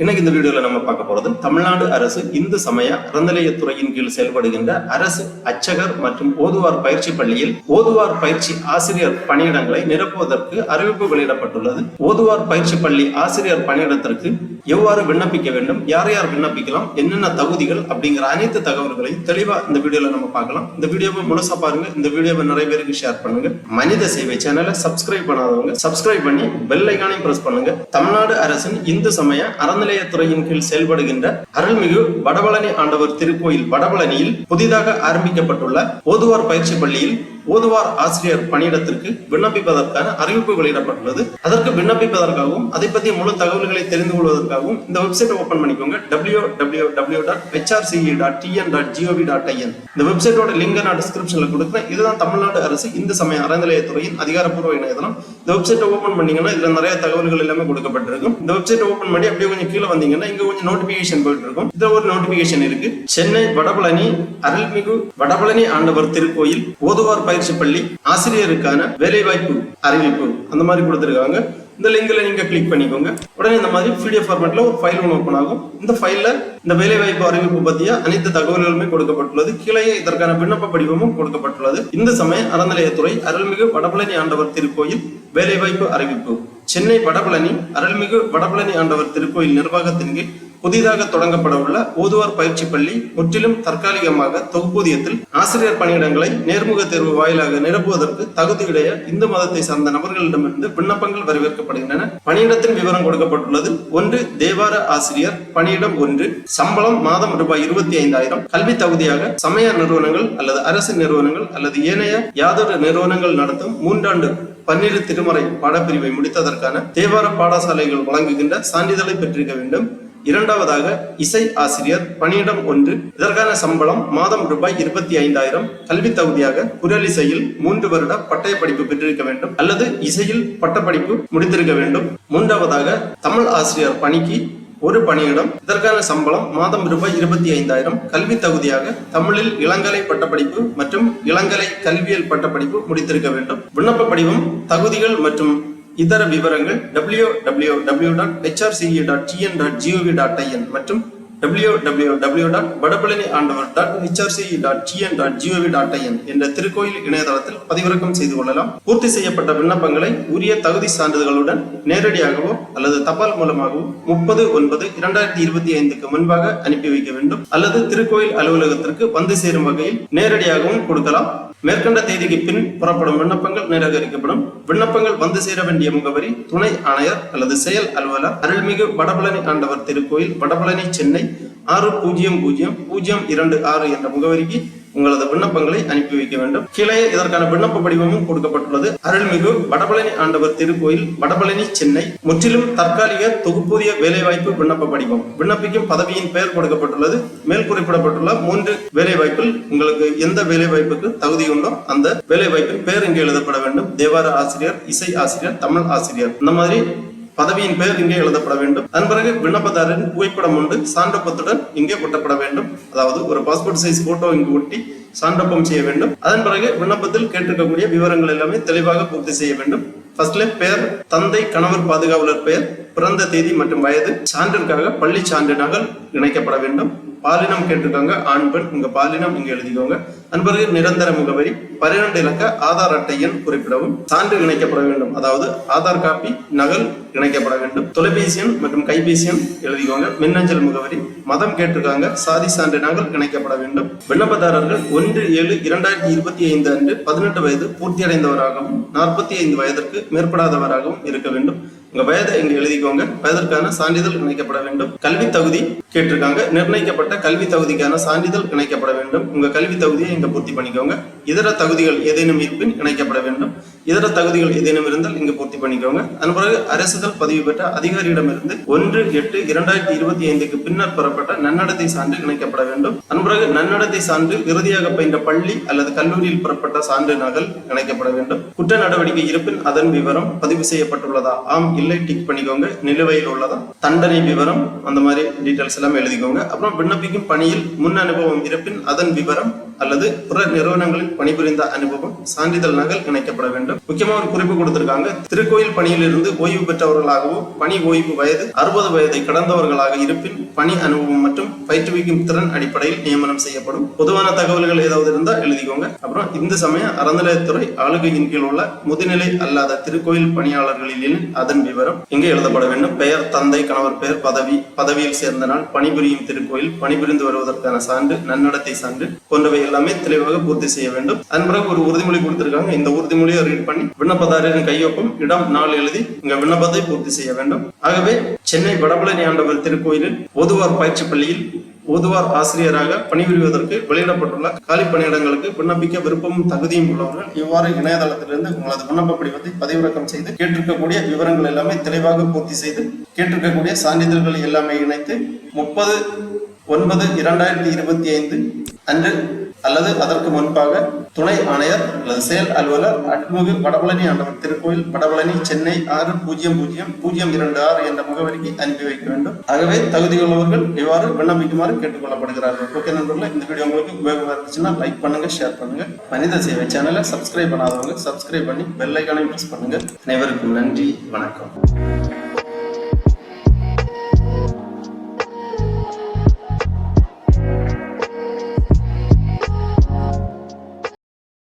இன்னைக்கு இந்த வீடியோல நம்ம பார்க்க போறது தமிழ்நாடு அரசு இந்து சமய அறநிலையத்துறையின் கீழ் செயல்படுகின்ற அரசு அச்சகர் மற்றும் ஓதுவார் பயிற்சி பள்ளியில் ஓதுவார் பயிற்சி ஆசிரியர் பணியிடங்களை நிரப்புவதற்கு அறிவிப்பு வெளியிடப்பட்டுள்ளது. ஓதுவார் பயிற்சி பள்ளி ஆசிரியர் பணியிடத்திற்கு எவ்வாறு விண்ணப்பிக்க வேண்டும் யார் யார் விண்ணப்பிக்கலாம் என்னென்ன தகுதிகள் அப்படிங்கிற அனைத்து தகவல்களையும் தெளிவா இந்த வீடியோல நம்ம பார்க்கலாம். இந்த வீடியோவை முழுசா பாருங்க இந்த வீடியோவை நிறைய பேருக்கு ஷேர் பண்ணுங்க. மனித சேவை சேனலை சப்ஸ்கிரைப் பண்ணாதவங்க சப்ஸ்கிரைப் பண்ணி பெல் ஐக்கானையும் பிரஸ் பண்ணுங்க. தமிழ்நாடு அரசின் இந்து சமய அறநிலையத்துறையின் கீழ் செயல்படுகின்ற அருள்மிகு வடபழனி ஆண்டவர் திருக்கோயில் வடபழனியில் புதிதாக ஆரம்பிக்கப்பட்டுள்ள ஓதுவார் பயிற்சி பள்ளியில் ஓதுவார் ஆசிரியர் பணியிடத்திற்கு விண்ணப்பிப்பதற்கான அறிவிப்பு வெளியிடப்பட்டுள்ளது அதற்கு விண்ணப்பிப்பதற்காகவும் அதை பற்றிய முழு தகவல்களை தெரிந்து கொள்வதற்காகவும் இந்த வெப்சைட் ஓபன் பண்ணிக்கோங்க. W W W dot HRCE dot TN dot GOV dot IN இந்த வெப்சைட்டோட லிங்க் நான் டிஸ்கிரிப்ஷன்ல கொடுக்குறேன். இதுதான் தமிழ்நாடு அரசு இந்து சமய அறநிலையத்துறையின் அதிகாரப்பூர்வ இணையதளம். இந்த வெப்சைட்டை ஓபன் பண்ணீங்கன்னா இதுல நிறைய தகவல்கள் எல்லாமே கொடுக்கப்பட்டிருக்கும். இந்த வெப்சைட் ஓபன் பண்ணி அப்படியே கொஞ்சம் கீழே வந்தீங்கன்னா இங்க கொஞ்சம் நோட்டிபிகேஷன் போயிட்டு இருக்கும். இதுல ஒரு நோட்டிபிகேஷன் இருக்கு. சென்னை வடபழனி அருள்மிகு வடபழனி ஆண்டவர் திருக்கோயில் ஓதுவார் பயிற்சி பள்ளி ஆசிரியருக்கான வேலைவாய்ப்பு அறிவிப்பு அந்த மாதிரி கொடுத்துருக்காங்க. இந்த லிங்க்ல நீங்க கிளிக் பண்ணிக்கோங்க. உடனே இந்த மாதிரி பிடிஎஃப் ஃபார்மேட்ல ஒரு ஃபைல் ஒன்று ஓப்பன் ஆகும். இந்த ஃபைல்ல இந்த வேலைவாய்ப்பு அறிவிப்பு பத்திய அனைத்து தகவல்களுமே கொடுக்கப்பட்டுள்ளது. கீழே இதற்கான விண்ணப்ப படிவமும் கொடுக்கப்பட்டுள்ளது. இந்த சமய அறநிலையத்துறை அருள்மிகு வடபழனி ஆண்டவர் திருக்கோயில் வேலைவாய்ப்பு அறிவிப்பு. சென்னை வடபழனி அருள்மிகு வடபழனி ஆண்டவர் திருக்கோயில் நிர்வாகத்தின் கீழ் புதிதாக தொடங்கப்பட உள்ள ஓதுவார் பயிற்சி பள்ளி முற்றிலும் தற்காலிகமாக தொகுப்பூதியத்தில் ஆசிரியர் பணியிடங்களை நேர்முக தேர்வு வாயிலாக நிரப்புவதற்கு தகுதியுடைய இந்து மதத்தை சார்ந்த நபர்களிடமிருந்து விண்ணப்பங்கள் வரவேற்கப்படுகின்றன. பணியிடத்தின் விவரம் கொடுக்கப்பட்டுள்ளது. ஒன்று தேவார ஆசிரியர் பணியிடம் ஒன்று சம்பளம் மாதம் ரூபாய் இருபத்தி ஐந்தாயிரம் கல்வி தகுதியாக சமய நிறுவனங்கள் அல்லது அரசு நிறுவனங்கள் அல்லது ஏனைய யாதொரு நிறுவனங்கள் நடத்தும் மூன்றாண்டு பன்னிரு திருமறை பாடப்பிரிவை முடித்ததற்கான தேவார பாடசாலைகள் வழங்குகின்ற சான்றிதழை பெற்றிருக்க வேண்டும். இரண்டாவதாக இசை ஆசிரியர் பணியிடம் ஒன்று. இதற்கான சம்பளம் மாதம் ரூபாய் இருபத்தி ஐந்தாயிரம். கல்வி தகுதியாக குரல் இசையில் மூன்று வருட பட்டய படிப்பு பெற்றிருக்க வேண்டும். அல்லது இசையில் பட்டப்படிப்பு முடித்திருக்க வேண்டும். மூன்றாவதாக தமிழ் ஆசிரியர் பணிக்கு ஒரு பணியிடம். இதற்கான சம்பளம் மாதம் ரூபாய் இருபத்தி ஐந்தாயிரம். கல்வி தகுதியாக தமிழில் இளங்கலை பட்டப்படிப்பு மற்றும் இளங்கலை கல்வியியல் பட்டப்படிப்பு முடித்திருக்க வேண்டும். விண்ணப்ப படிவம் தகுதிகள் மற்றும் இதர விவரங்கள் W W W dot HRCE dot GN dot GOV dot IN மற்றும் W W W dot Vadapalani Andavar dot HRCE dot GN dot GOV dot IN என்ற திருக்கோயில் இணையதளத்தில் பதிவிறக்கம் செய்து கொள்ளலாம். பூர்த்தி செய்யப்பட்ட விண்ணப்பங்களை உரிய தகுதி சான்றிதழ்களுடன் நேரடியாகவோ அல்லது தபால் மூலமாகவோ முப்பது ஒன்பது இரண்டாயிரத்தி இருபத்தி ஐந்துக்கு முன்பாக அனுப்பி வைக்க வேண்டும். அல்லது திருக்கோயில் அலுவலகத்திற்கு வந்து சேரும் வகையில் நேரடியாகவும் கொடுக்கலாம். மேற்கண்ட தேதிக்கு பின் புறப்படும் விண்ணப்பங்கள் நிராகரிக்கப்படும். விண்ணப்பங்கள் வந்து சேர வேண்டிய முகவரி துணை ஆணையர் அல்லது செயல் அலுவலர் அருள்மிகு வடபழனி ஆண்டவர் திருக்கோயில் வடபழனி சென்னை ஆறு பூஜ்ஜியம் பூஜ்ஜியம் பூஜ்ஜியம் இரண்டு ஆறு என்ற முகவரிக்கு உங்களது விண்ணப்பங்களை அனுப்பி வைக்க வேண்டும். கீழே இதற்கான விண்ணப்ப படிவமும் கொடுக்கப்பட்டுள்ளது. அருள்மிகு வடபழனி ஆண்டவர் திருக்கோயில் வடபழனி சென்னை முற்றிலும் தற்காலிக தொகுப்பூதிய வேலைவாய்ப்பு விண்ணப்ப படிவம். விண்ணப்பிக்கும் பதவியின் பெயர் கொடுக்கப்பட்டுள்ளது. மேல் குறிப்பிடப்பட்டுள்ள மூன்று வேலைவாய்ப்பில் உங்களுக்கு எந்த வேலைவாய்ப்புக்கு தகுதி உண்டோ அந்த வேலைவாய்ப்பின் பெயர் இங்கு எழுதப்பட வேண்டும். தேவார ஆசிரியர் இசை ஆசிரியர் தமிழ் ஆசிரியர். இந்த மாதிரி பதவியின் பெயர் இங்கே எழுதப்பட வேண்டும். அதன் பிறகு விண்ணப்பதாரரின் புகைப்படம் உண்டு சான்றப்பத்துடன் இங்கே ஒட்டப்பட வேண்டும். அதாவது ஒரு பாஸ்போர்ட் சைஸ் போட்டோ இங்கு ஒட்டி சான்றப்பம் செய்ய வேண்டும். அதன் பிறகு விண்ணப்பத்தில் கேட்டிருக்கக்கூடிய விவரங்கள் எல்லாமே தெளிவாக பூர்த்தி செய்ய வேண்டும். ஃபர்ஸ்ட்ல பெயர் தந்தை கணவர் பாதுகாவலர் பெயர் பிறந்த தேதி மற்றும் வயது சான்றிற்காக பள்ளி சான்று இணைக்கப்பட வேண்டும். பாலினம் கேட்டிருக்காங்க ஆண் பெண் உங்க பாலினம் இங்க எழுதிக்கோங்க. அன்பர்கள் நிரந்தர முகவரி பன்னிரண்டு இலக்க ஆதார் அட்டை எண் குறிப்பிடவும் சான்று இணைக்கப்பட வேண்டும். அதாவது ஆதார் காப்பி நகல் இணைக்கப்பட வேண்டும். தொலைபேசி எண் மற்றும் கைபேசி எண் எழுதிக்கோங்க. மின்னஞ்சல் முகவரி மதம் கேட்டிருக்காங்க. சாதி சான்று நகல் இணைக்கப்பட வேண்டும். விண்ணப்பதாரர்கள் ஒன்று ஏழு இரண்டாயிரத்தி இருபத்தி ஐந்து அன்று பதினெட்டு வயது பூர்த்தியடைந்தவராகவும் நாற்பத்தி ஐந்து வயதிற்கு மேற்படாதவராகவும் இருக்க வேண்டும். உங்க வயதை இங்க எழுதிக்கோங்க. வயதிற்கான சான்றிதழ் இணைக்கப்பட வேண்டும். கல்வி தகுதி கேட்டிருக்காங்க. நிர்ணயிக்கப்பட்ட கல்வி தகுதிக்கான சான்றிதழ் இணைக்கப்பட வேண்டும். உங்க கல்வி தகுதியை இங்க பூர்த்தி பண்ணிக்கோங்க. இதர தகுதிகள் ஏதேனும் இருப்பின் இணைக்கப்பட வேண்டும். இதர தகுதிகள் ஏதேனும் இருந்தால் இங்கு பூர்த்தி பண்ணிக்கோங்க. அதன் பிறகு அரசுதல் பதிவு பெற்ற அதிகாரியிடமிருந்து ஒன்று எட்டு இரண்டாயிரத்தி இருபத்தி ஐந்துக்கு பின்னர் பெறப்பட்ட நன்னடத்தை சான்று இணைக்கப்பட வேண்டும். அதன் பிறகு நன்னடத்தை சான்று இறுதியாக பயின்ற பள்ளி அல்லது கல்லூரியில் பெறப்பட்ட சான்று நகல் இணைக்கப்பட வேண்டும். குற்ற நடவடிக்கை இருப்பின் அதன் விவரம் பதிவு செய்யப்பட்டுள்ளதா? ஆம் இல்லை டிக் பண்ணிக்கோங்க. நிலுவையில் உள்ளதா? தண்டனை விவரம் அந்த மாதிரி டீட்டெயில்ஸ் எல்லாம் எழுதிக்கோங்க. அப்புறம் விண்ணப்பிக்கும் பணியில் முன் அனுபவம் இருப்பின் அதன் விவரம் அல்லது பிற நிறுவனங்களில் பணிபுரிந்த அனுபவம் சான்றிதழ் நகல் இணைக்கப்பட வேண்டும். முக்கியமா ஒரு குறிப்பு கொடுத்திருக்காங்க. திருக்கோயில் பணியிலிருந்து ஓய்வு பெற்றவர்களாகவோ பணி ஓய்வு வயது அறுபது வயதை கடந்தவர்களாக இருப்பின் பணி அனுபவம் மற்றும் பயிற்றுவிக்கும் திறன் அடிப்படையில் நியமனம் செய்யப்படும். பொதுவான தகவல்கள் ஏதாவது இருந்தால் எழுதிக்கோங்க. அப்புறம் இந்து சமய அறநிலையத்துறை ஆளுகையின் கீழ் உள்ள முதுநிலை அல்லாத திருக்கோயில் பணியாளர்களில் அதன் விவரம். இங்கே எழுதப்பட வேண்டும். பெயர் தந்தை கணவர் பெயர் பதவி பதவியில் சேர்ந்த நாள் பணிபுரியும் திருக்கோயில் பணிபுரிந்து வருவதற்கான சான்று நன்னடத்தை சான்று போன்றவை எல்லாமே தெளிவாக பூர்த்தி செய்ய வேண்டும். அதன் பிறகு ஒரு உறுதிமொழி கொடுத்திருக்காங்க. இந்த உறுதிமொழியை ரீட் பண்ணி விண்ணப்பதாரரின் கையொப்பம் இடம் நாள் எழுதி இங்க விண்ணப்பத்தை பூர்த்தி செய்ய வேண்டும். ஆகவே சென்னை வடபழனி ஆண்டவர் திருக்கோயிலில் ஒதுவார் பயிற்சி பள்ளியில் ஓதுவார் ஆசிரியராக பணிபுரிவதற்கு வெளியிடப்பட்டுள்ள காலி பணியிடங்களுக்கு விண்ணப்பிக்க விருப்பமும் தகுதியும் உள்ளவர்கள் இவ்வாறு இணையதளத்திலிருந்து உங்களது விண்ணப்ப படிவத்தை பதிவிறக்கம் செய்து கேட்டிருக்கக்கூடிய விவரங்கள் எல்லாமே தெளிவாக பூர்த்தி செய்து கேட்டிருக்கக்கூடிய சான்றிதழ்களை எல்லாமே இணைத்து முப்பது ஒன்பது இரண்டாயிரத்தி இருபத்தி ஐந்து அன்று அல்லது அதற்கு முன்பாக துணை ஆணையர் அல்லது செயல் அலுவலர் அட்முகு வடபழனி ஆண்டவர் திருக்கோயில் வடபழனி சென்னை ஆறு பூஜ்ஜியம் பூஜ்ஜியம் பூஜ்ஜியம் இரண்டு ஆறு என்ற முகவரிக்கு அனுப்பி வைக்க வேண்டும். ஆகவே தகுதியுள்ளவர்கள் இவ்வாறு விண்ணப்பிக்குமாறு கேட்டுக்கொள்ளப்படுகிறார்கள். ஓகே நண்பர்களே இந்த வீடியோ உங்களுக்கு உபயோகமாக இருந்துச்சுன்னா லைக் பண்ணுங்க ஷேர் பண்ணுங்க. மனித சேவை சேனலை சப்ஸ்கிரைப் பண்ணாதவங்க சப்ஸ்கிரைப் பண்ணி பெல் ஐக்கானையும் பிரஸ் பண்ணுங்க. அனைவருக்கும் நன்றி வணக்கம்.